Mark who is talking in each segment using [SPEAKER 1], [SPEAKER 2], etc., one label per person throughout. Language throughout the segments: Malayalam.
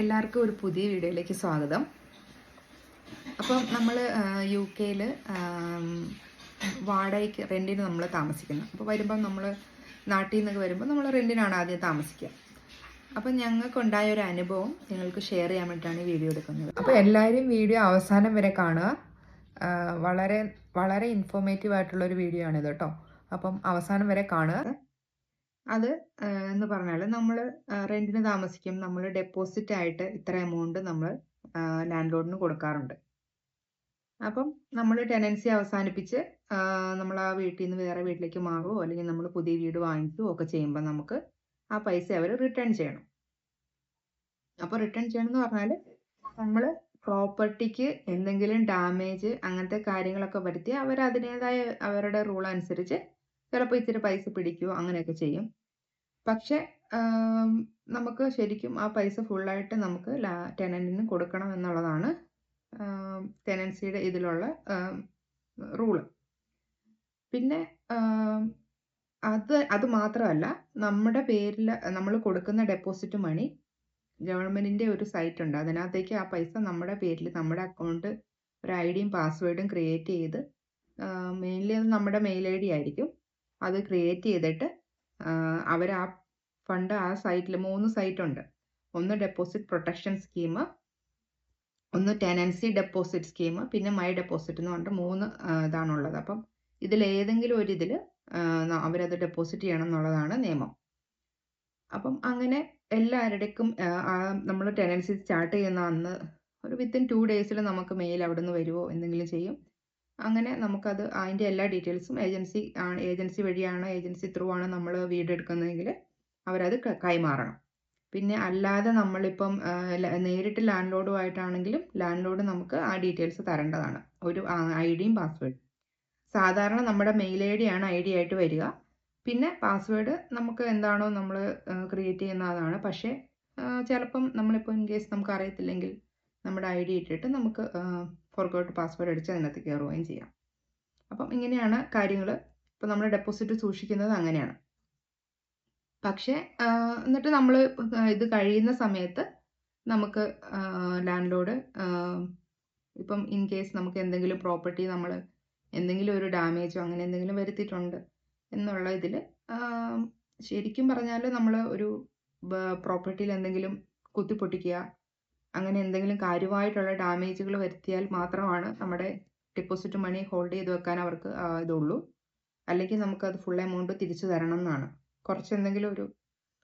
[SPEAKER 1] എല്ലാവർക്കും ഒരു പുതിയ വീഡിയോയിലേക്ക് സ്വാഗതം. അപ്പം നമ്മൾ യു കെയിൽ വാടകയ്ക്ക് റെന്റിന് നമ്മൾ താമസിക്കുന്നു. അപ്പോൾ വരുമ്പം നമ്മൾ നാട്ടിൽ നിന്നൊക്കെ വരുമ്പോൾ നമ്മൾ റെന്റിനാണ് ആദ്യം താമസിക്കുക. അപ്പം ഞങ്ങൾക്കുണ്ടായ ഒരു അനുഭവം നിങ്ങൾക്ക് ഷെയർ ചെയ്യാൻ വേണ്ടിയിട്ടാണ് ഈ വീഡിയോ എടുക്കുന്നത്. അപ്പോൾ എല്ലാവരും വീഡിയോ അവസാനം വരെ കാണുക. വളരെ വളരെ ഇൻഫോർമേറ്റീവ് ആയിട്ടുള്ളൊരു വീഡിയോ ആണിത് കേട്ടോ. അപ്പം അവസാനം വരെ കാണുക. അത് എന്ന് പറഞ്ഞാൽ നമ്മൾ റെന്റിന് താമസിക്കും. നമ്മൾ ഡെപ്പോസിറ്റ് ആയിട്ട് ഇത്ര എമൗണ്ട് നമ്മൾ ലാൻഡ് ലോഡിന് കൊടുക്കാറുണ്ട്. അപ്പം നമ്മൾ ടെനൻസി അവസാനിപ്പിച്ച് നമ്മൾ ആ വീട്ടിൽ നിന്ന് വേറെ വീട്ടിലേക്ക് മാറുമോ അല്ലെങ്കിൽ നമ്മൾ പുതിയ വീട് വാങ്ങിക്കുകയോ ഒക്കെ ചെയ്യുമ്പോൾ നമുക്ക് ആ പൈസ അവർ റിട്ടേൺ ചെയ്യണം. അപ്പോൾ റിട്ടേൺ ചെയ്യണം എന്ന് പറഞ്ഞാൽ നമ്മൾ പ്രോപ്പർട്ടിക്ക് എന്തെങ്കിലും ഡാമേജ് അങ്ങനത്തെ കാര്യങ്ങളൊക്കെ വരുത്തി അവർ അതിന്റെതായ അവരുടെ റൂൾ അനുസരിച്ച് ചിലപ്പോൾ ഇച്ചിരി പൈസ പിടിക്കുകയോ അങ്ങനെയൊക്കെ ചെയ്യും. പക്ഷെ നമുക്ക് ശരിക്കും ആ പൈസ ഫുള്ളായിട്ട് നമുക്ക് ലാ ടെനന്റിന് കൊടുക്കണം എന്നുള്ളതാണ് ടെനൻസിയുടെ ഇതിലുള്ള റൂൾ. പിന്നെ അത് അത് മാത്രമല്ല നമ്മുടെ പേരിൽ നമ്മൾ കൊടുക്കുന്ന ഡെപ്പോസിറ്റ് മണി ഗവൺമെന്റിന്റെ ഒരു സൈറ്റ് ഉണ്ട്. അതിനകത്തേക്ക് ആ പൈസ നമ്മുടെ പേരിൽ നമ്മുടെ അക്കൗണ്ട് ഒരു ഐ ഡിയും പാസ്വേഡും ക്രിയേറ്റ് ചെയ്ത് മെയിൻലി അത് നമ്മുടെ മെയിൽ ഐ ഡി ആയിരിക്കും. അത് ക്രിയേറ്റ് ചെയ്തിട്ട് അവർ ആ ഫണ്ട് ആ സൈറ്റിൽ മൂന്ന് സൈറ്റ് ഉണ്ട്. ഒന്ന് ഡെപ്പോസിറ്റ് പ്രൊട്ടക്ഷൻ സ്കീം ഒന്ന് ടെനൻസി ഡെപ്പോസിറ്റ് സ്കീം പിന്നെ മൈ ഡെപ്പോസിറ്റ് എന്ന് പറഞ്ഞിട്ട് മൂന്ന് ഇതാണുള്ളത്. അപ്പം ഇതിൽ ഏതെങ്കിലും ഒരു ഇതിൽ അവരത് ഡെപ്പോസിറ്റ് ചെയ്യണം എന്നുള്ളതാണ് നിയമം. അപ്പം അങ്ങനെ എല്ലാവരുടെക്കും നമ്മൾ ടെനൻസി സ്റ്റാർട്ട് ചെയ്യുന്ന അന്ന് ഒരു വിത്തിൻ ടു ഡേയ്സിൽ നമുക്ക് മെയിൽ അവിടെ നിന്ന് വരുമോ എന്തെങ്കിലും ചെയ്യും. അങ്ങനെ നമുക്കത് അതിന്റെ എല്ലാ ഡീറ്റെയിൽസും ഏജൻസി ഏജൻസി വഴിയാണ് ഏജൻസി ത്രൂ ആണ് നമ്മൾ വീട് എടുക്കുന്നതെങ്കിൽ അവരത് കൈമാറണം. പിന്നെ അല്ലാതെ നമ്മളിപ്പം നേരിട്ട് ലാൻഡ് ലോഡുമായിട്ടാണെങ്കിലും ലാൻഡ് ലോഡ് നമുക്ക് ആ ഡീറ്റെയിൽസ് തരേണ്ടതാണ്. ഒരു ഐ ഡിയും പാസ്വേഡും. സാധാരണ നമ്മുടെ മെയിൽ ഐ ഡി ആണ് ഐ ഡി ആയിട്ട് വരിക. പിന്നെ പാസ്വേഡ് നമുക്ക് എന്താണോ നമ്മൾ ക്രിയേറ്റ് ചെയ്യുന്ന അതാണ് പക്ഷേ ചിലപ്പം നമ്മളിപ്പോൾ ഇൻ കേസ് നമുക്ക് അറിയത്തില്ലെങ്കിൽ നമ്മുടെ ഐ ഡി ഇട്ടിട്ട് നമുക്ക് ഫോർഗോട്ട് പാസ്വേഡ് അടിച്ച് അതിനകത്ത് കയറുകയും ചെയ്യാം. അപ്പം ഇങ്ങനെയാണ് കാര്യങ്ങൾ ഇപ്പം നമ്മൾ ഡെപ്പോസിറ്റ് സൂക്ഷിക്കുന്നത് അങ്ങനെയാണ്. പക്ഷേ എന്നിട്ട് നമ്മൾ ഇത് കഴിയുന്ന സമയത്ത് നമുക്ക് ലാൻഡ് ലോഡ് ഇപ്പം ഇൻ കേസ് നമുക്ക് എന്തെങ്കിലും പ്രോപ്പർട്ടി നമ്മൾ എന്തെങ്കിലും ഒരു ഡാമേജോ അങ്ങനെ എന്തെങ്കിലും വരുത്തിയിട്ടുണ്ട് എന്നുള്ള ഇതിൽ ശരിക്കും പറഞ്ഞാൽ നമ്മൾ ഒരു പ്രോപ്പർട്ടിയിൽ എന്തെങ്കിലും കുത്തിപ്പൊട്ടിക്കുക അങ്ങനെ എന്തെങ്കിലും കാര്യമായിട്ടുള്ള ഡാമേജുകൾ വരുത്തിയാൽ മാത്രമാണ് നമ്മുടെ ഡെപ്പോസിറ്റ് മണി ഹോൾഡ് ചെയ്ത് വെക്കാൻ അവർക്ക് ഇതുള്ളൂ. അല്ലെങ്കിൽ അത് ഫുൾ എമൗണ്ട് തിരിച്ചു തരണം എന്നാണ്. കുറച്ച് എന്തെങ്കിലും ഒരു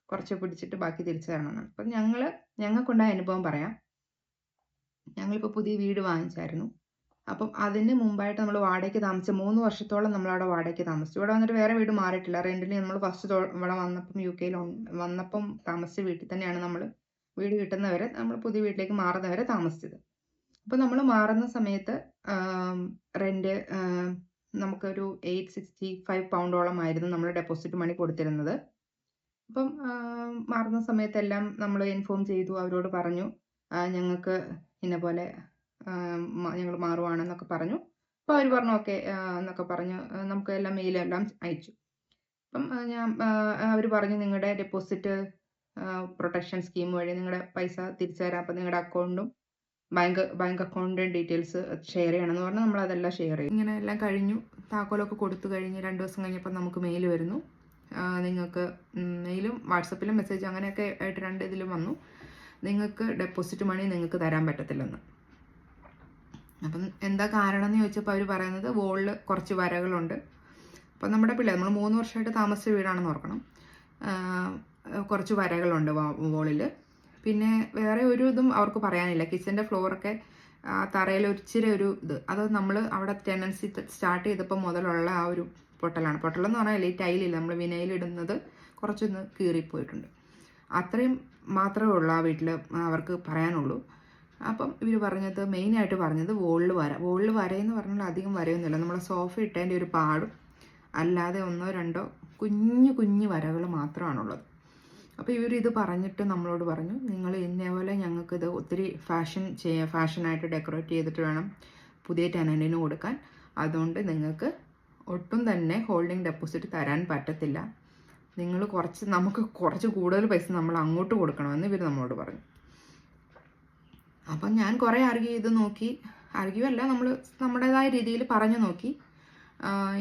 [SPEAKER 1] കുറച്ച് പിടിച്ചിട്ട് ബാക്കി തിരിച്ചു തരണം എന്നാണ്. അപ്പം ഞങ്ങൾ ഞങ്ങൾക്കുണ്ടായ അനുഭവം പറയാം. ഞങ്ങളിപ്പോൾ പുതിയ വീട് വാങ്ങിച്ചായിരുന്നു. അപ്പം അതിന് മുമ്പായിട്ട് നമ്മൾ വാടകയ്ക്ക് താമസിച്ച മൂന്ന് വർഷത്തോളം നമ്മൾ അവിടെ വാടകയ്ക്ക് താമസിച്ചു. ഇവിടെ വന്നിട്ട് വേറെ വീട് മാറിയിട്ടില്ല. റെന്റിന് നമ്മൾ ഫസ്റ്റ് ഇവിടെ വന്നപ്പം യു കെയിൽ വന്നപ്പം താമസിച്ച വീട്ടിൽ തന്നെയാണ് നമ്മൾ വീട് കിട്ടുന്നവരെ നമ്മൾ പുതിയ വീട്ടിലേക്ക് മാറുന്നവരെ താമസിച്ചത്. അപ്പോൾ നമ്മൾ മാറുന്ന സമയത്ത് റെന്റ് നമുക്കൊരു എയ്റ്റ് സിക്സ്റ്റി ഫൈവ് പൗണ്ടോളം ആയിരുന്നു നമ്മൾ ഡെപ്പോസിറ്റ് മണി കൊടുത്തിരുന്നത്. അപ്പം മാറുന്ന സമയത്തെല്ലാം നമ്മൾ ഇൻഫോം ചെയ്തു അവരോട് പറഞ്ഞു ഞങ്ങൾക്ക് ഇന്ന പോലെ ഞങ്ങൾ മാറുവാണെന്നൊക്കെ പറഞ്ഞു. അപ്പോൾ അവർ പറഞ്ഞു ഓക്കെ എന്നൊക്കെ പറഞ്ഞു. നമുക്ക് എല്ലാം മെയിലെല്ലാം അയച്ചു. അപ്പം ഞാൻ അവർ പറഞ്ഞു നിങ്ങളുടെ ഡെപ്പോസിറ്റ് പ്രൊട്ടക്ഷൻ സ്കീം വഴി നിങ്ങളുടെ പൈസ തിരിച്ചു തരാം. അപ്പം നിങ്ങളുടെ അക്കൗണ്ടും ബാങ്ക് ബാങ്ക് അക്കൗണ്ടിന്റെ ഡീറ്റെയിൽസ് ഷെയർ ചെയ്യണമെന്ന് പറഞ്ഞാൽ നമ്മൾ അതെല്ലാം ഷെയർ ചെയ്യും ഇങ്ങനെ എല്ലാം കഴിഞ്ഞു. താക്കോലൊക്കെ കൊടുത്തു കഴിഞ്ഞ് രണ്ട് ദിവസം കഴിഞ്ഞപ്പോൾ നമുക്ക് മെയിൽ വരുന്നു. നിങ്ങൾക്ക് മെയിലും വാട്സപ്പിലും മെസ്സേജ് അങ്ങനെയൊക്കെ ആയിട്ട് രണ്ട് ഇതിലും വന്നു. നിങ്ങൾക്ക് ഡെപ്പോസിറ്റ് മണി നിങ്ങൾക്ക് തരാൻ പറ്റത്തില്ലെന്ന്. അപ്പം എന്താ കാരണം എന്ന് ചോദിച്ചപ്പോൾ അവർ പറയുന്നത് വോളിൽ കുറച്ച് വരകളുണ്ട്. അപ്പം നമ്മുടെ പിള്ളേർ നമ്മൾ മൂന്ന് വർഷമായിട്ട് താമസിച്ച വീടാണെന്ന് ഓർക്കണം. കുറച്ച് വരകളുണ്ട് വോളിൽ പിന്നെ വേറെ ഒരു ഇതും അവർക്ക് പറയാനില്ല. കിച്ചന്റെ ഫ്ലോറൊക്കെ തറയിൽ ഒരു ഇച്ചിരി ഒരു ഇത്. അത് നമ്മൾ അവിടെ ടെനൻസി സ്റ്റാർട്ട് ചെയ്തപ്പോൾ മുതലുള്ള ആ ഒരു പൊട്ടലാണ്. പൊട്ടലെന്ന് പറഞ്ഞാൽ ഈ ടൈലില്ല. നമ്മൾ വിനയിലിടുന്നത് കുറച്ചൊന്ന് കീറിപ്പോയിട്ടുണ്ട്. അത്രയും മാത്രമേ ഉള്ളൂ ആ വീട്ടിൽ അവർക്ക് പറയാനുള്ളൂ. അപ്പം ഇവർ പറഞ്ഞത് മെയിനായിട്ട് പറഞ്ഞത് വോളിൽ വര. വോളിൽ വരയെന്ന് പറഞ്ഞാൽ അധികം വരയൊന്നുമില്ല. നമ്മൾ സോഫ ഇട്ടതിന്റെ ഒരു പാടും. അല്ലാതെ ഒന്നോ രണ്ടോ കുഞ്ഞു കുഞ്ഞു വരകൾ മാത്രമാണുള്ളത്. അപ്പോൾ ഇവർ ഇത് പറഞ്ഞിട്ട് നമ്മളോട് പറഞ്ഞു നിങ്ങൾ ഇന്നേപോലെ ഞങ്ങൾക്ക് ഇത് ഒത്തിരി ഫാഷൻ ചെയ്യ ഫാഷനായിട്ട് ഡെക്കറേറ്റ് ചെയ്തിട്ട് വേണം പുതിയ ടെനന്റിന് കൊടുക്കാൻ. അതുകൊണ്ട് നിങ്ങൾക്ക് ഒട്ടും തന്നെ ഹോൾഡിംഗ് ഡെപ്പോസിറ്റ് തരാൻ പറ്റത്തില്ല. നിങ്ങൾ കുറച്ച് നമുക്ക് കുറച്ച് കൂടുതൽ പൈസ നമ്മൾ അങ്ങോട്ട് കൊടുക്കണമെന്ന് ഇവർ നമ്മളോട് പറഞ്ഞു. അപ്പം ഞാൻ കുറേ ആർഗ്യൂ ചെയ്ത് നോക്കി. ആർഗ്യൂ അല്ല നമ്മൾ നമ്മുടേതായ രീതിയിൽ പറഞ്ഞു നോക്കി.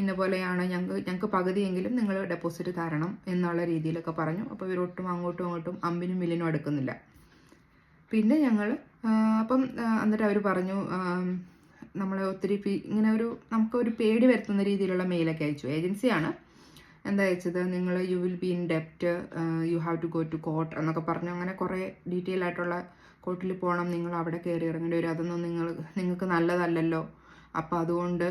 [SPEAKER 1] ഇന്ന പോലെയാണ് ഞങ്ങൾക്ക് ഞങ്ങൾക്ക് പകുതിയെങ്കിലും നിങ്ങൾ ഡെപ്പോസിറ്റ് തരണം എന്നുള്ള രീതിയിലൊക്കെ പറഞ്ഞു. അപ്പോൾ ഇവരൊട്ടും അങ്ങോട്ടും അങ്ങോട്ടും അമ്പിനും മില്ലിനും എടുക്കുന്നില്ല പിന്നെ ഞങ്ങൾ അപ്പം എന്നിട്ട് അവർ പറഞ്ഞു നമ്മൾ ഒത്തിരി ഇങ്ങനെ ഒരു നമുക്ക് ഒരു പേടി വരുത്തുന്ന രീതിയിലുള്ള മെയിലൊക്കെ അയച്ചു. ഏജൻസിയാണ് എന്താ അയച്ചത്? നിങ്ങൾ you will be in ഡെപ്റ്റ് you have to go to court എന്നൊക്കെ പറഞ്ഞു. അങ്ങനെ കുറേ ഡീറ്റെയിൽ ആയിട്ടുള്ള കോർട്ടിൽ പോകണം നിങ്ങൾ അവിടെ കയറി ഇറങ്ങേണ്ടി വരും. അതൊന്നും നിങ്ങൾ നിങ്ങൾക്ക് നല്ലതല്ലല്ലോ. അപ്പോൾ അതുകൊണ്ട്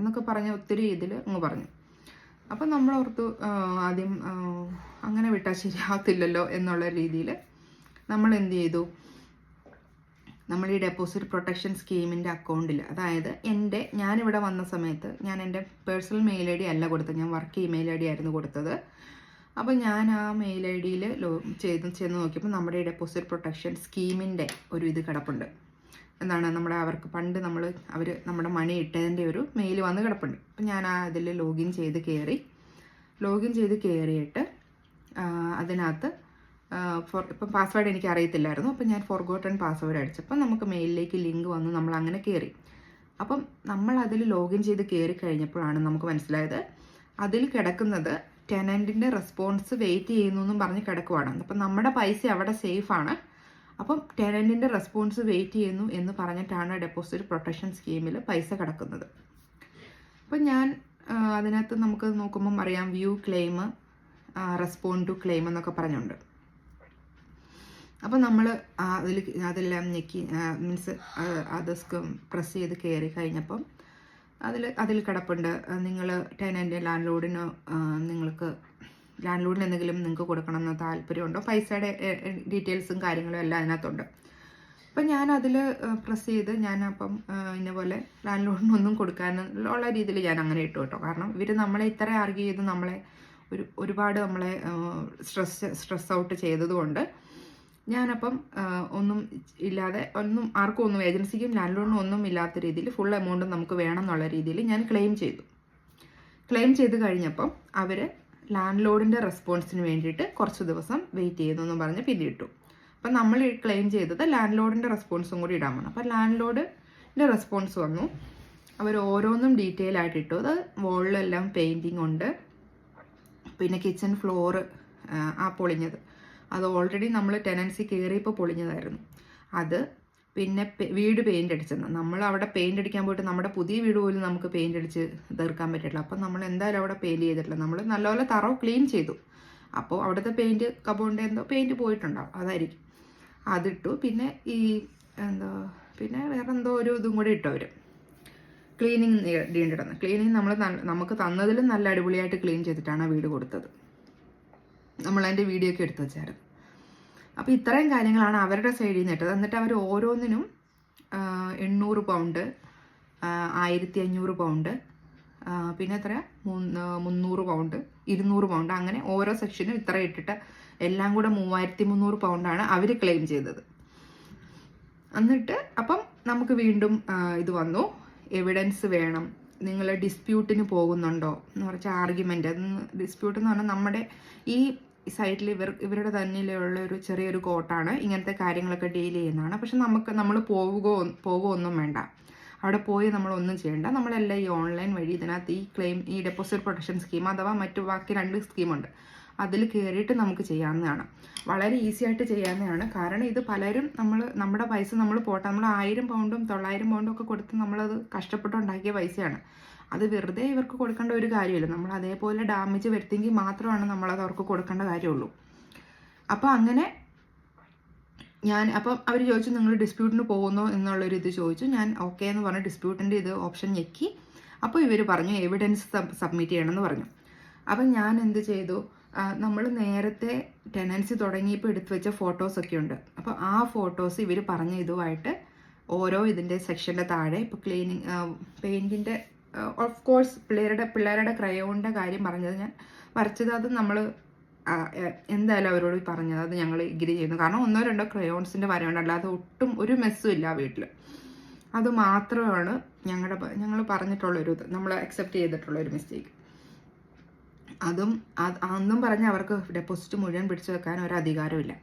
[SPEAKER 1] എന്നൊക്കെ പറഞ്ഞ് ഒത്തിരി ഇതിൽ അങ്ങ് പറഞ്ഞു. അപ്പം നമ്മൾ ഓർത്തു ആദ്യം അങ്ങനെ വിട്ടാൽ ശരിയാകത്തില്ലല്ലോ എന്നുള്ള രീതിയിൽ നമ്മൾ എന്ത് ചെയ്തു? നമ്മൾ ഈ ഡെപ്പോസിറ്റ് പ്രൊട്ടക്ഷൻ സ്കീമിന്റെ അക്കൗണ്ടിൽ അതായത് എന്റെ ഞാനിവിടെ വന്ന സമയത്ത് ഞാൻ എന്റെ പേഴ്സണൽ മെയിൽ ഐ ഡി അല്ല കൊടുത്തത് ഞാൻ വർക്ക് ഇമെയിൽ ഐ ഡി ആയിരുന്നു കൊടുത്തത്. അപ്പോൾ ഞാൻ ആ മെയിൽ ഐ ഡിയിൽ ലോ ചെയ്ത് ചെന്ന് നോക്കിയപ്പോൾ നമ്മുടെ ഈ ഡെപ്പോസിറ്റ് പ്രൊട്ടക്ഷൻ സ്കീമിന്റെ ഒരു ഇത് കിടപ്പുണ്ട്. എന്താണ് നമ്മുടെ അവർക്ക് പണ്ട് നമ്മൾ അവർ നമ്മുടെ മണി ഇട്ടതിന്റെ ഒരു മെയിൽ വന്ന് കിടപ്പുണ്ട്. അപ്പം ഞാൻ ആ ഇതിൽ ലോഗിൻ ചെയ്ത് കയറി ലോഗിൻ ചെയ്ത് കയറിയിട്ട് അതിനകത്ത് ഫോർ ഇപ്പം പാസ്വേഡ് എനിക്ക് അറിയത്തില്ലായിരുന്നു. അപ്പം ഞാൻ ഫോർഗോട്ടൺ പാസ്വേഡ് അടിച്ചപ്പോൾ നമുക്ക് മെയിലിലേക്ക് ലിങ്ക് വന്ന് നമ്മൾ അങ്ങനെ കയറി അപ്പം നമ്മൾ അതിൽ ലോഗിൻ ചെയ്ത് കയറി കഴിഞ്ഞപ്പോഴാണ് നമുക്ക് മനസ്സിലായത് അതിൽ കിടക്കുന്നത് ടെനന്റിന്റെ റെസ്പോൺസ് വെയിറ്റ് ചെയ്യുന്നു എന്നും പറഞ്ഞ് കിടക്കുവാണ്. അപ്പം നമ്മുടെ പൈസ അവിടെ സേഫാണ് അപ്പം ടെനന്റിന്റെ റെസ്പോൺസ് വെയിറ്റ് ചെയ്യുന്നു എന്ന് പറഞ്ഞിട്ടാണ് ഡെപ്പോസിറ്റ് പ്രൊട്ടക്ഷൻ സ്കീമിൽ പൈസ കിടക്കുന്നത്. അപ്പം ഞാൻ അതിനകത്ത് നമുക്ക് നോക്കുമ്പം അറിയാം view claim respond to claim എന്നൊക്കെ പറഞ്ഞുണ്ട്. അപ്പം നമ്മൾ അതിൽ അതെല്ലാം ഞെക്കി മീൻസ് അത് പ്രസ് ചെയ്ത് കയറി കഴിഞ്ഞപ്പം അതിൽ അതിൽ കിടപ്പുണ്ട്. നിങ്ങൾ ടെനന്റ് ലാൻഡ് ലോഡിന് നിങ്ങൾക്ക് ലാൻഡ് ലോഡിന് എന്തെങ്കിലും നിങ്ങൾക്ക് കൊടുക്കണമെന്ന് താല്പര്യമുണ്ടോ? പൈസയുടെ ഡീറ്റെയിൽസും കാര്യങ്ങളും എല്ലാം അതിനകത്തുണ്ട്. അപ്പം ഞാൻ അതിൽ പ്രസ് ചെയ്ത് ഞാൻ അപ്പം ഇന്ന പോലെ ലാൻഡ് ലോഡിനൊന്നും കൊടുക്കാനുള്ള രീതിയിൽ ഞാൻ അങ്ങനെ ഇട്ടു കേട്ടോ. കാരണം ഇവർ നമ്മളെ ഇത്ര ആർഗ്യൂ ചെയ്ത് നമ്മളെ ഒരു ഒരുപാട് നമ്മളെ സ്ട്രെസ് സ്ട്രെസ് ഔട്ട് ചെയ്തതുകൊണ്ട് ഞാനപ്പം ഒന്നും ഇല്ലാതെ ഒന്നും ആർക്കും ഒന്നും ഏജൻസിക്കും ലാൻഡ് ലോണിനും ഒന്നും ഇല്ലാത്ത രീതിയിൽ ഫുൾ എമൗണ്ട് നമുക്ക് വേണം എന്നുള്ള രീതിയിൽ ഞാൻ ക്ലെയിം ചെയ്തു. ക്ലെയിം ചെയ്ത് കഴിഞ്ഞപ്പം അവർ ലാൻഡ് ലോഡിന്റെ റെസ്പോൺസിന് വേണ്ടിയിട്ട് കുറച്ച് ദിവസം വെയിറ്റ് ചെയ്യുന്നു എന്ന് പറഞ്ഞ് പിന്നെ ഇട്ടു. അപ്പം നമ്മൾ ക്ലെയിം ചെയ്തത് ലാൻഡ് ലോഡിന്റെ റെസ്പോൺസും കൂടി ഇടാൻ വേണം അപ്പം ലാൻഡ് ലോഡിന്റെ റെസ്പോൺസ് വന്നു. അവർ ഓരോന്നും ഡീറ്റെയിൽ ആയിട്ട് ഇട്ടു. അത് വോളിലെല്ലാം പെയിന്റിങ് ഉണ്ട്. പിന്നെ കിച്ചൺ ഫ്ലോറ് ആ പൊളിഞ്ഞത്. അത് ഓൾറെഡി നമ്മൾ ടെനൻസി കയറിയപ്പോൾ പൊളിഞ്ഞതായിരുന്നു. അത് പിന്നെ വീട് പെയിന്റ് അടിച്ചെന്ന്. നമ്മൾ അവിടെ പെയിന്റ് അടിക്കാൻ പോയിട്ട് നമ്മുടെ പുതിയ വീട് പോലും നമുക്ക് പെയിന്റ് അടിച്ച് തീർക്കാൻ പറ്റില്ല അപ്പം നമ്മൾ എന്തായാലും അവിടെ പെയിന്റ് ചെയ്തിട്ടില്ല. നമ്മൾ നല്ലപോലെ തറവ് ക്ലീൻ ചെയ്തു. അപ്പോൾ അവിടുത്തെ പെയിന്റ് കബോണ്ട് എന്തോ പെയിന്റ് പോയിട്ടുണ്ടാവും. അതായിരിക്കും. അതിട്ടു. പിന്നെ ഈ എന്തോ പിന്നെ വേറെ എന്തോ ഒരു ഇതും കൂടി ഇട്ടു അവർ ക്ലീനിങ് നീണ്ടിടുന്നത് ക്ലീനിങ് നമ്മൾ നമുക്ക് തന്നതിലും നല്ല അടിപൊളിയായിട്ട് ക്ലീൻ ചെയ്തിട്ടാണ് വീട് കൊടുത്തത്. നമ്മൾ അതിന്റെ വീഡിയോ ഒക്കെ എടുത്തു വെച്ചായിരുന്നു. അപ്പോൾ ഇത്രയും കാര്യങ്ങളാണ് അവരുടെ സൈഡിൽ നിന്ന് ഇട്ടത് എന്നിട്ട് അവർ ഓരോന്നിനും എണ്ണൂറ് പൗണ്ട് ആയിരത്തി അഞ്ഞൂറ് പൗണ്ട് പിന്നെ എത്ര മൂന്ന് മുന്നൂറ് പൗണ്ട് ഇരുന്നൂറ് പൗണ്ട് അങ്ങനെ ഓരോ സെക്ഷനും ഇത്ര ഇട്ടിട്ട് എല്ലാം കൂടെ മൂവായിരത്തി മുന്നൂറ് പൗണ്ടാണ് അവർ ക്ലെയിം ചെയ്തത്. എന്നിട്ട് അപ്പം നമുക്ക് വീണ്ടും ഇത് വന്നു. എവിഡൻസ് വേണം. നിങ്ങൾ ഡിസ്പ്യൂട്ടിന് പോകുന്നുണ്ടോ എന്ന് പറഞ്ഞാൽ ആർഗ്യുമെന്റ് അത് ഡിസ്പ്യൂട്ട് എന്ന് പറഞ്ഞാൽ നമ്മുടെ ഈ സൈറ്റിൽ ഇവർ ഇവരുടെ തന്നിലുള്ള ഒരു ചെറിയൊരു കോട്ടാണ്. ഇങ്ങനത്തെ കാര്യങ്ങളൊക്കെ ഡീൽ ചെയ്യുന്നതാണ്. പക്ഷെ നമുക്ക് നമ്മൾ പോവുകയോ പോകുകയോ ഒന്നും വേണ്ട. അവിടെ പോയി നമ്മൾ ഒന്നും ചെയ്യേണ്ട. നമ്മളെല്ലാം ഈ ഓൺലൈൻ വഴി ഇതിനകത്ത് ഈ ക്ലെയിം ഈ ഡെപ്പോസിറ്റ് പ്രൊട്ടക്ഷൻ സ്കീം അഥവാ മറ്റു ബാക്കി രണ്ട് സ്കീമുണ്ട് അതിൽ കയറിയിട്ട് നമുക്ക് ചെയ്യാവുന്നതാണ്. വളരെ ഈസി ആയിട്ട് ചെയ്യാവുന്നതാണ്. കാരണം ഇത് പലരും നമ്മൾ നമ്മുടെ പൈസ നമ്മൾ പോട്ടെ. നമ്മൾ ആയിരം പൗണ്ടും തൊള്ളായിരം പൗണ്ടും ഒക്കെ കൊടുത്ത് നമ്മളത് കഷ്ടപ്പെട്ടുണ്ടാക്കിയ പൈസയാണ്. അത് വെറുതെ ഇവർക്ക് കൊടുക്കേണ്ട ഒരു കാര്യമില്ല. നമ്മൾ അതേപോലെ ഡാമേജ് വരുത്തിയെങ്കിൽ മാത്രമാണ് നമ്മളത് അവർക്ക് കൊടുക്കേണ്ട കാര്യമുള്ളൂ. അപ്പോൾ അങ്ങനെ ഞാൻ അപ്പം അവർ ചോദിച്ചു നിങ്ങൾ ഡിസ്പ്യൂട്ടിന് പോകുന്നോ? എന്നുള്ളൊരു ഇത് ചോദിച്ചു. ഞാൻ ഓക്കെ എന്ന് പറഞ്ഞ് ഡിസ്പ്യൂട്ടിന്റെ ഇത് ഓപ്ഷൻ ഞെക്കി. അപ്പോൾ ഇവർ പറഞ്ഞു എവിഡൻസ് സബ്മിറ്റ് ചെയ്യണമെന്ന് പറഞ്ഞു. അപ്പം ഞാൻ എന്ത് ചെയ്തു? നമ്മൾ നേരത്തെ ടെനൻസി തുടങ്ങിയപ്പോൾ എടുത്തു വെച്ച ഫോട്ടോസൊക്കെ ഉണ്ട്. അപ്പോൾ ആ ഫോട്ടോസ് ഇവർ പറഞ്ഞ ഇതുമായിട്ട് ഓരോ ഇതിന്റെ സെക്ഷന്റെ താഴെ ഇപ്പോൾ ക്ലീനിങ് പെയിന്റിന്റെ ഓഫ് കോഴ്സ് പിള്ളേരുടെ പിള്ളേരുടെ ക്രയോണിന്റെ കാര്യം പറഞ്ഞത് ഞാൻ വരച്ചത് അത് നമ്മൾ എന്തായാലും അവരോട് പറഞ്ഞത് അത് ഞങ്ങൾ ഇഗ്രി ചെയ്യുന്നു. കാരണം ഒന്നോ രണ്ടോ ക്രയോൺസിന്റെ വരവുണ്ട്. അല്ലാതെ ഒട്ടും ഒരു മെസ്സും ഇല്ല വീട്ടിൽ അത് മാത്രമാണ് ഞങ്ങളുടെ ഞങ്ങൾ പറഞ്ഞിട്ടുള്ളൊരു ഇത്. നമ്മൾ അക്സെപ്റ്റ് ചെയ്തിട്ടുള്ള ഒരു മിസ്റ്റേക്ക് അതും അന്നും പറഞ്ഞ് അവർക്ക് ഡെപ്പോസിറ്റ് മുഴുവൻ പിടിച്ചു വെക്കാൻ ഒരു അധികാരമില്ല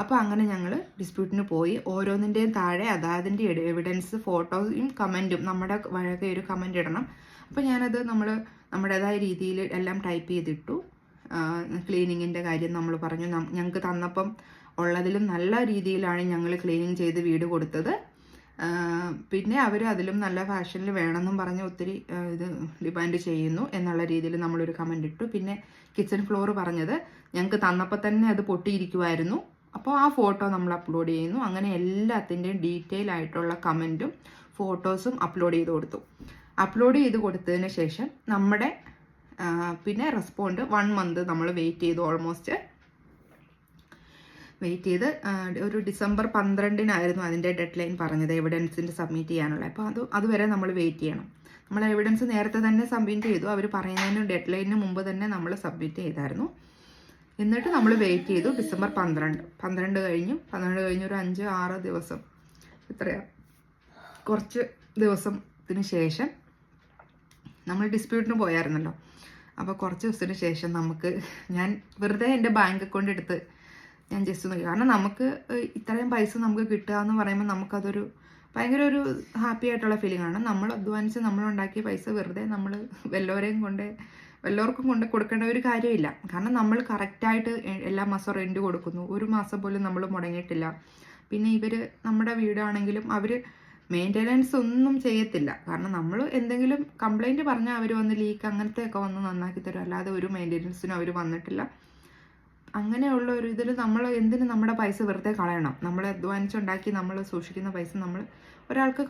[SPEAKER 1] അപ്പോൾ അങ്ങനെ ഞങ്ങൾ ഡിസ്പ്യൂട്ടിന് പോയി. ഓരോന്നിന്റെയും താഴെ അതാതിന്റെ എവിഡൻസ് ഫോട്ടോയും കമന്റും നമ്മുടെ വഴക്കെ ഒരു കമന്റ് ഇടണം. അപ്പോൾ ഞാനത് നമ്മൾ നമ്മുടേതായ രീതിയിൽ എല്ലാം ടൈപ്പ് ചെയ്തിട്ടു. ക്ലീനിങ്ങിന്റെ കാര്യം നമ്മൾ പറഞ്ഞു. ഞങ്ങൾക്ക് തന്നപ്പം ഉള്ളതിലും നല്ല രീതിയിലാണ് ഞങ്ങൾ ക്ലീനിങ് ചെയ്ത് വീട് കൊടുത്തത്. പിന്നെ അവർ അതിലും നല്ല ഫാഷനിൽ വേണമെന്നും പറഞ്ഞ് ഒത്തിരി ഇത് ഡിമാൻഡ് ചെയ്യുന്നു എന്നുള്ള രീതിയിൽ നമ്മളൊരു കമന്റ് ഇട്ടു. പിന്നെ കിച്ചൺ ഫ്ലോർ പറഞ്ഞത് ഞങ്ങൾക്ക് തന്നപ്പോൾ തന്നെ അത് പൊട്ടിയിരിക്കുമായിരുന്നു അപ്പോൾ ആ ഫോട്ടോ നമ്മൾ അപ്ലോഡ് ചെയ്യുന്നു. അങ്ങനെ എല്ലാത്തിന്റെയും ഡീറ്റെയിൽ ആയിട്ടുള്ള കമന്റും ഫോട്ടോസും അപ്ലോഡ് ചെയ്ത് കൊടുത്തു. അപ്ലോഡ് ചെയ്ത് കൊടുത്തതിന് ശേഷം നമ്മുടെ പിന്നെ റെസ്പോണ്ട് വൺ മന്ത് നമ്മൾ വെയിറ്റ് ചെയ്തു ഓൾമോസ്റ്റ് വെയിറ്റ് ചെയ്ത് ഒരു ഡിസംബർ പന്ത്രണ്ടിനായിരുന്നു അതിന്റെ ഡെഡ് ലൈൻ പറഞ്ഞത് എവിഡൻസിന്റെ സബ്മിറ്റ് ചെയ്യാനുള്ള. അപ്പോൾ അത് അതുവരെ നമ്മൾ വെയിറ്റ് ചെയ്യണം. നമ്മൾ എവിഡൻസ് നേരത്തെ തന്നെ സബ്മിറ്റ് ചെയ്തു. അവർ പറയുന്നതിന് ഡെഡ് ലൈനിന് മുമ്പ് തന്നെ നമ്മൾ സബ്മിറ്റ് ചെയ്തായിരുന്നു. എന്നിട്ട് നമ്മൾ വെയിറ്റ് ചെയ്തു ഡിസംബർ പന്ത്രണ്ട്. പന്ത്രണ്ട് കഴിഞ്ഞു. പന്ത്രണ്ട് കഴിഞ്ഞ് ഒരു അഞ്ച് ആറ് ദിവസം. എത്രയാണ് കുറച്ച് ദിവസത്തിന് ശേഷം നമ്മൾ ഡിസ്പ്യൂട്ടിന് പോയായിരുന്നല്ലോ. അപ്പോൾ കുറച്ച് ദിവസത്തിന് ശേഷം നമുക്ക് ഞാൻ വെറുതെ എന്റെ ബാങ്ക് അക്കൗണ്ട് എടുത്ത് ഞാൻ ജസ്റ്റ് നോക്കി. കാരണം നമുക്ക് ഇത്രയും പൈസ നമുക്ക് കിട്ടുക എന്ന് പറയുമ്പോൾ നമുക്കതൊരു ഭയങ്കര ഒരു ഹാപ്പി ആയിട്ടുള്ള ഫീലിംഗ് ആണ്. നമ്മൾ അധ്വാനിച്ച് നമ്മൾ ഉണ്ടാക്കിയ പൈസ വെറുതെ നമ്മൾ വല്ലവരെയും കൊണ്ട് വല്ലവർക്കും കൊണ്ട് കൊടുക്കേണ്ട ഒരു കാര്യമില്ല. കാരണം നമ്മൾ കറക്റ്റായിട്ട് എല്ലാ മാസം റെന്റ് കൊടുക്കുന്നു. ഒരു മാസം പോലും നമ്മൾ മുടങ്ങിയിട്ടില്ല. പിന്നെ ഇവർ നമ്മുടെ വീടാണെങ്കിലും അവർ മെയിന്റനൻസ് ഒന്നും ചെയ്യത്തില്ല. കാരണം നമ്മൾ എന്തെങ്കിലും കംപ്ലൈന്റ് പറഞ്ഞാൽ അവർ വന്ന് ലീക്ക് അങ്ങനത്തെ ഒക്കെ വന്ന് നന്നാക്കി തരും. അല്ലാതെ ഒരു മെയിന്റനൻസിനും അവർ വന്നിട്ടില്ല. അങ്ങനെയുള്ള ഒരു ഇതിൽ നമ്മൾ എന്തിന് നമ്മുടെ പൈസ വെറുതെ കളയണം? നമ്മൾ അധ്വാനിച്ചുണ്ടാക്കി നമ്മൾ സൂക്ഷിക്കുന്ന പൈസ നമ്മൾ ഒരാൾക്ക്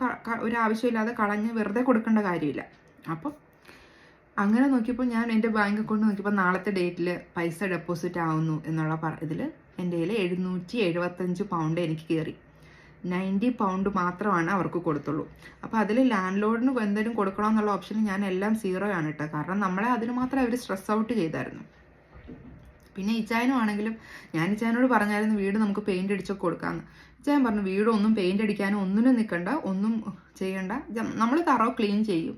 [SPEAKER 1] ഒരു ആവശ്യമില്ലാതെ കളഞ്ഞ് വെറുതെ കൊടുക്കേണ്ട കാര്യമില്ല. അപ്പം അങ്ങനെ നോക്കിയപ്പോൾ ഞാൻ എന്റെ ബാങ്ക് അക്കൗണ്ട് നോക്കിയപ്പോൾ നാളത്തെ ഡേറ്റിൽ പൈസ ഡെപ്പോസിറ്റ് ആവുന്നു എന്നുള്ള പറ ഇതിൽ എന്റെ കയ്യിൽ എഴുന്നൂറ്റി എഴുപത്തഞ്ച് പൗണ്ട് എനിക്ക് കയറി നയന്റി പൗണ്ട് മാത്രമാണ് അവർക്ക് കൊടുത്തുള്ളൂ. അപ്പോൾ അതിൽ ലാൻഡ് ലോഡിന് എന്തെങ്കിലും കൊടുക്കണമെന്നുള്ള ഓപ്ഷൻ ഞാൻ എല്ലാം സീറോ ആണ് കേട്ടോ കാരണം നമ്മളെ അതിന് മാത്രം അവർ സ്ട്രെസ് ഔട്ട് ചെയ്തായിരുന്നു. പിന്നെ ഇച്ചായനും ആണെങ്കിലും ഞാൻ ഇച്ചായനോട് പറഞ്ഞായിരുന്നു വീട് നമുക്ക് പെയിന്റ് അടിച്ചൊക്കെ കൊടുക്കാമെന്ന് ഇച്ചായൻ പറഞ്ഞു വീടൊന്നും പെയിന്റ് അടിക്കാനും ഒന്നിനും നിൽക്കണ്ട ഒന്നും ചെയ്യണ്ട. നമ്മൾ തറോ ക്ലീൻ ചെയ്യും.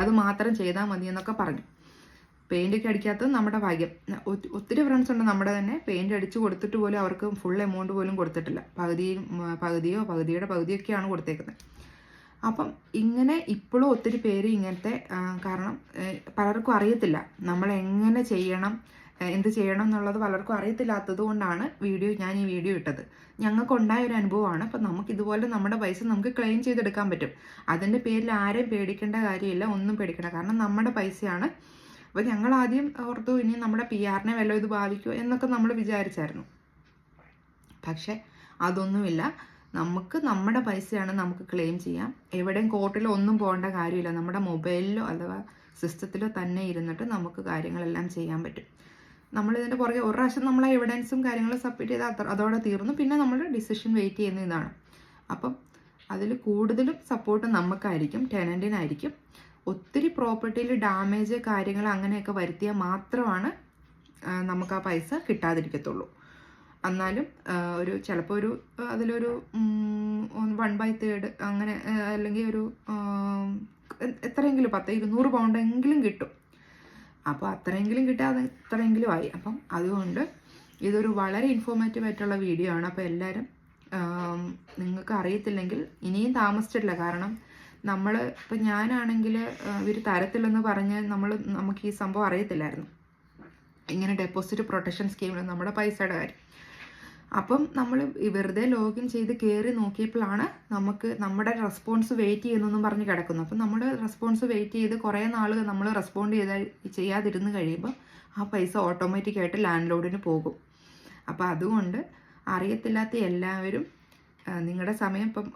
[SPEAKER 1] അത് മാത്രം ചെയ്താൽ മതി എന്നൊക്കെ പറഞ്ഞു. പെയിന്റ് ഒക്കെ അടിക്കാത്തത് നമ്മുടെ ഭാഗ്യം. ഒത്തിരി ഫ്രണ്ട്സ് ഉണ്ട് നമ്മുടെ തന്നെ പെയിന്റ് അടിച്ച് കൊടുത്തിട്ട് പോലും അവർക്ക് ഫുൾ എമൗണ്ട് പോലും കൊടുത്തിട്ടില്ല. പകുതിയും ഉം, പകുതിയോ പകുതിയുടെ പകുതിയൊക്കെയാണ് കൊടുത്തേക്കുന്നത് അപ്പം ഇങ്ങനെ ഇപ്പോഴും ഒത്തിരി പേര് ഇങ്ങനത്തെ കാരണം പലർക്കും അറിയത്തില്ല. നമ്മൾ എങ്ങനെ ചെയ്യണം എന്ത് ചെയ്യണം എന്നുള്ളത് പലർക്കും അറിയത്തില്ലാത്തത് കൊണ്ടാണ് വീഡിയോ ഞാൻ ഈ വീഡിയോ ഇട്ടത്. ഞങ്ങൾക്കുണ്ടായ ഒരു അനുഭവമാണ്. അപ്പം നമുക്ക് ഇതുപോലെ നമ്മുടെ പൈസ നമുക്ക് ക്ലെയിം ചെയ്തെടുക്കാൻ പറ്റും. അതിന്റെ പേരിൽ ആരെയും പേടിക്കേണ്ട കാര്യമില്ല ഒന്നും പേടിക്കണ്ട. കാരണം നമ്മുടെ പൈസയാണ്. അപ്പോൾ ഞങ്ങൾ ആദ്യം ഓർത്തു ഇനി നമ്മുടെ പി ആറിനെ വല്ല ഇത് ബാധിക്കുമോ എന്നൊക്കെ നമ്മൾ വിചാരിച്ചായിരുന്നു. പക്ഷെ അതൊന്നുമില്ല. നമുക്ക് നമ്മുടെ പൈസയാണ് നമുക്ക് ക്ലെയിം ചെയ്യാം. എവിടെയും കോർട്ടിലോ ഒന്നും പോകേണ്ട കാര്യമില്ല. നമ്മുടെ മൊബൈലിലോ അഥവാ സിസ്റ്റത്തിലോ തന്നെ ഇരുന്നിട്ട് നമുക്ക് കാര്യങ്ങളെല്ലാം ചെയ്യാൻ പറ്റും. നമ്മൾ ഇതിന്റെ പുറകെ ഒരു പ്രാവശ്യം നമ്മൾ എവിഡൻസും കാര്യങ്ങളും സബ്മിറ്റ് ചെയ്താൽ അത്ര അതോടെ തീർന്നു. പിന്നെ നമ്മൾ ഡിസിഷൻ വെയിറ്റ് ചെയ്യുന്ന ഇതാണ്. അപ്പം അതിൽ കൂടുതലും സപ്പോർട്ട് നമുക്കായിരിക്കും ടെനന്റിനായിരിക്കും ഒത്തിരി പ്രോപ്പർട്ടിയിൽ ഡാമേജ് കാര്യങ്ങൾ അങ്ങനെയൊക്കെ വരുത്തിയാൽ മാത്രമാണ് നമുക്ക് ആ പൈസ കിട്ടാതിരിക്കത്തുള്ളൂ. എന്നാലും ഒരു ചിലപ്പോൾ ഒരു അതിലൊരു വൺ ബൈ തേർഡ് അങ്ങനെ അല്ലെങ്കിൽ ഒരു എത്രയെങ്കിലും പത്ത് ഇരുന്നൂറ് പൗണ്ടെങ്കിലും കിട്ടും. അപ്പോൾ അത്രയെങ്കിലും കിട്ടാതെ ഇത്രയെങ്കിലും ആയി. അപ്പം അതുകൊണ്ട് ഇതൊരു വളരെ ഇൻഫോർമേറ്റീവ് ആയിട്ടുള്ള വീഡിയോ ആണ്. അപ്പോൾ എല്ലാവരും നിങ്ങൾക്ക് അറിയത്തില്ലെങ്കിൽ ഇനിയും താമസിച്ചിട്ടില്ല. കാരണം നമ്മൾ ഇപ്പം ഞാനാണെങ്കിൽ ഇവർ തരത്തില്ലെന്ന് പറഞ്ഞ് നമ്മൾ നമുക്ക് ഈ സംഭവം അറിയത്തില്ലായിരുന്നു. ഇങ്ങനെ ഡെപ്പോസിറ്റ് പ്രൊട്ടക്ഷൻ സ്കീമിൽ നമ്മുടെ പൈസയുടെ കാര്യം. അപ്പം നമ്മൾ വെറുതെ ലോഗിൻ ചെയ്ത് കയറി നോക്കിയപ്പോഴാണ് നമുക്ക് നമ്മുടെ റെസ്പോൺസ് വെയിറ്റ് ചെയ്യുന്നെന്നും പറഞ്ഞ് കിടക്കുന്നു. അപ്പം നമ്മൾ റെസ്പോൺസ് വെയിറ്റ് ചെയ്ത് കുറേ നാൾ നമ്മൾ റെസ്പോണ്ട് ചെയ്ത ചെയ്യാതിരുന്ന് കഴിയുമ്പോൾ ആ പൈസ ഓട്ടോമാറ്റിക്കായിട്ട് ലാൻഡ് ലോഡിന് പോകും. അപ്പോൾ അതുകൊണ്ട് അറിയത്തില്ലാത്ത എല്ലാവരും നിങ്ങളുടെ സമയം ഇപ്പം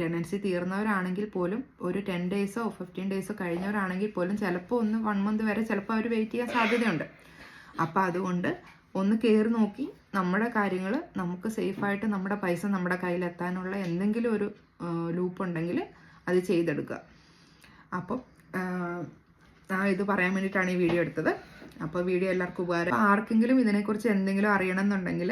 [SPEAKER 1] ടെൻഡൻസി തീർന്നവരാണെങ്കിൽ പോലും ഒരു ടെൻ ഡേയ്സോ ഫിഫ്റ്റീൻ ഡേയ്സോ കഴിഞ്ഞവരാണെങ്കിൽ പോലും ചിലപ്പോൾ ഒന്ന് വൺ മന്ത് വരെ ചിലപ്പോൾ അവർ വെയിറ്റ് ചെയ്യാൻ സാധ്യതയുണ്ട്. അപ്പോൾ അതുകൊണ്ട് ഒന്ന് കയറി നോക്കി നമ്മുടെ കാര്യങ്ങൾ നമുക്ക് സേഫായിട്ട് നമ്മുടെ പൈസ നമ്മുടെ കയ്യിൽ എത്താനുള്ള എന്തെങ്കിലും ഒരു ലൂപ്പ് ഉണ്ടെങ്കിൽ അത് ചെയ്തെടുക്കുക. അപ്പം ഇത് പറയാൻ വേണ്ടിയിട്ടാണ് ഈ വീഡിയോ എടുത്തത്. അപ്പോൾ വീഡിയോ എല്ലാവർക്കും ഉപകാരം. ആർക്കെങ്കിലും ഇതിനെക്കുറിച്ച് എന്തെങ്കിലും അറിയണം എന്നുണ്ടെങ്കിൽ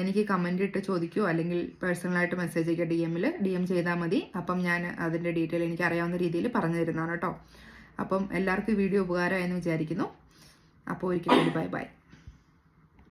[SPEAKER 1] എനിക്ക് കമന്റ് ഇട്ട് ചോദിക്കുമോ അല്ലെങ്കിൽ പേഴ്സണലായിട്ട് മെസ്സേജ് അയക്കുക ഡി എമ്മിൽ ഡി എം ചെയ്താൽ മതി. അപ്പം ഞാൻ അതിന്റെ ഡീറ്റെയിൽ എനിക്ക് അറിയാവുന്ന രീതിയിൽ പറഞ്ഞു തരുന്നതാണ് കേട്ടോ. അപ്പം എല്ലാവർക്കും വീഡിയോ ഉപകാരമായെന്ന് വിചാരിക്കുന്നു. അപ്പോൾ ഒരിക്കലും ബൈ ബൈ